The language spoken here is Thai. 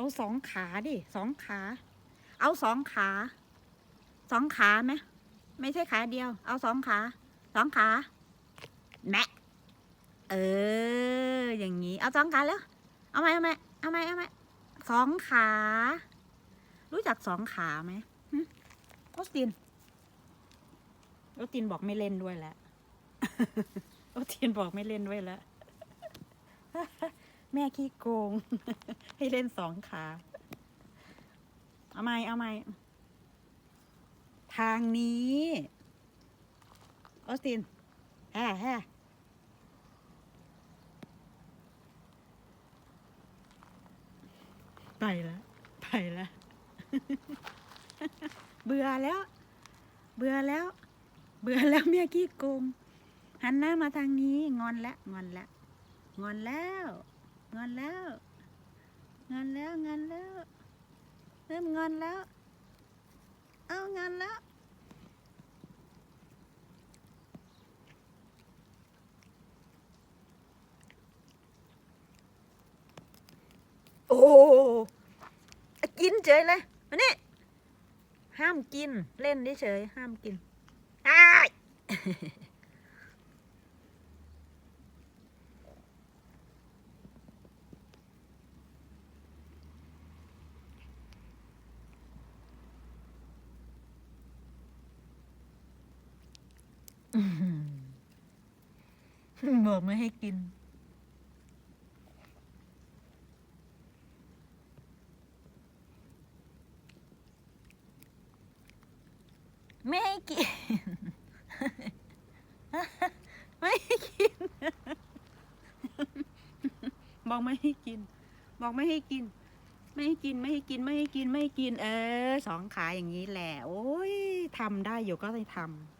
เอาสองขาดิสองขา เอาสองขาสองขาไหมไม่ใช่ขาเดียว เอาสองขาสองขาแม่เออ อย่างนี้ เอาสองขาแล้วเอาไหมเอาไหมเอาไหมเอาไหมสองขา รู้จักสองขาไหมหึอสตินออสตินบอกไม่เล่นด้วยแล้วออสตินบอกไม่เล่นด้วยแล้ว แม่ขี้โกง ให้เล่นสองขา เอาไหมเอาไหมทางนี้ออสตินแฮ่แฮ่ไปแล้วไปแล้วเบื่อแล้ว เบื่อแล้ว เบื่อแล้วแม่ขี้โกงหันหน้ามาทางนี้ งอนแล้วงอนแล้วงอนแล้ว งอนแล้วงอนแล้วงอนแล้ว เริ่มงอนแล้ว เอางอนแล้วโอ้กินเฉยเลยมานี่ห้ามกินเล่นเฉยห้ามกินอ้าย บอกไม่ให้กิน ไม่ให้กิน ไม่ให้กิน บอกไม่ให้กิน บอกไม่ให้กิน ไม่ให้กิน ไม่ให้กิน ไม่ให้กิน ไม่ให้กิน เออ สองขาอย่างนี้แหละ โอ้ยทำได้อยู่ก็เลยทำ